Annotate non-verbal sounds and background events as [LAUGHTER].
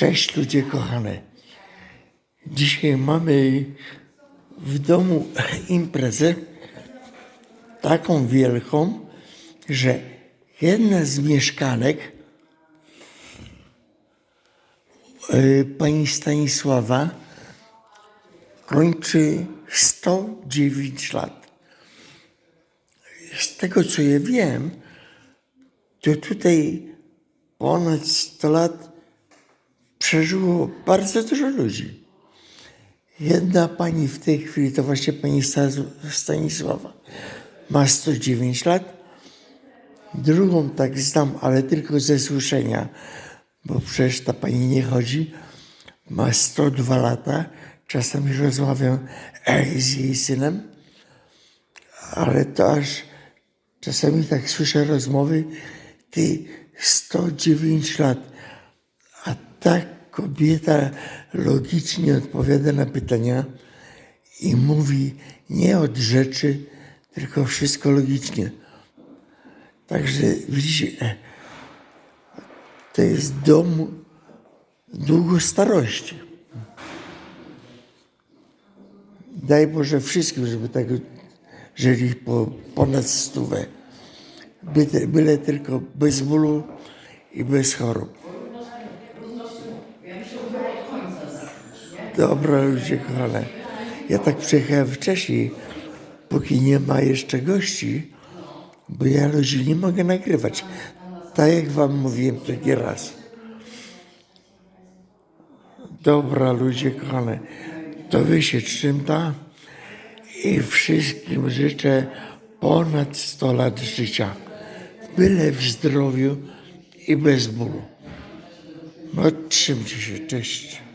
Cześć ludzie kochane. Dzisiaj mamy w domu [LAUGHS] imprezę taką wielką, że jedna z mieszkanek y, pani Stanisława kończy 109 lat. Z tego co ja wiem, to tutaj ponad 100 lat przeżyło bardzo dużo ludzi. Jedna pani w tej chwili, to właśnie pani Stanisława, ma 109 lat. Drugą tak znam, ale tylko ze słyszenia, bo przecież ta pani nie chodzi. Ma 102 lata. Czasami rozmawiam z jej synem, ale to aż czasami tak słyszę rozmowy, ty 109 lat, a ta kobieta logicznie odpowiada na pytania i mówi nie od rzeczy, tylko wszystko logicznie. Także widzicie, to jest dom długostarości. Daj Boże wszystkim, żeby tak żyli po ponad stówę. Byle, byle tylko bez bólu i bez chorób. Dobra ludzie kochane. Ja tak przyjechałem wcześniej, póki nie ma jeszcze gości, bo ja ludzi nie mogę nagrywać. Tak jak wam mówiłem to raz. Dobra ludzie kochane, to wy się trzyma i wszystkim życzę ponad 100 lat życia. Byle w zdrowiu i bez bólu. No trzymcie się, cześć.